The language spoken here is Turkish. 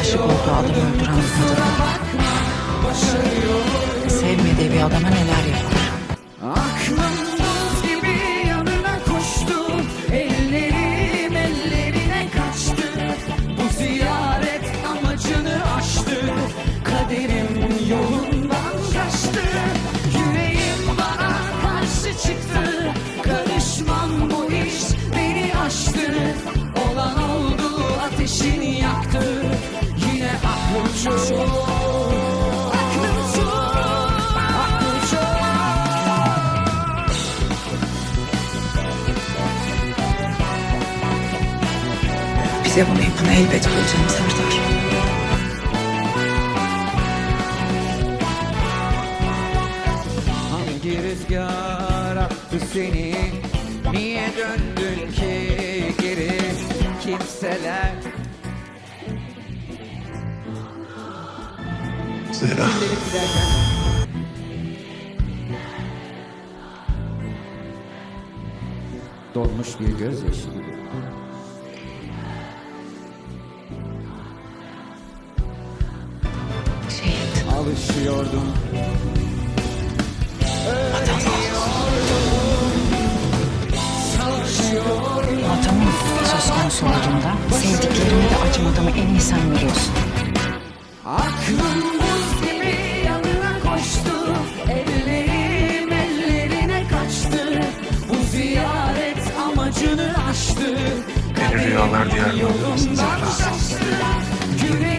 olduğu adamı öldüren kadın. Sevmediği bir adama neler yapar. Bize bunu yapanı elbet bulacağım Serdar. Hangi rüzgar attı seni Niye döndün ki geri Kimseler Zehra. Dolmuş bir gözyaşı gibi Şehit. Alışıyordum Savaşıyordum Ortamın söz konusu olduğunda sevdiklerimi de acımadığımı en iyi sen biliyorsun. Aklım rüyalar diyarına alıyorsun Zehra.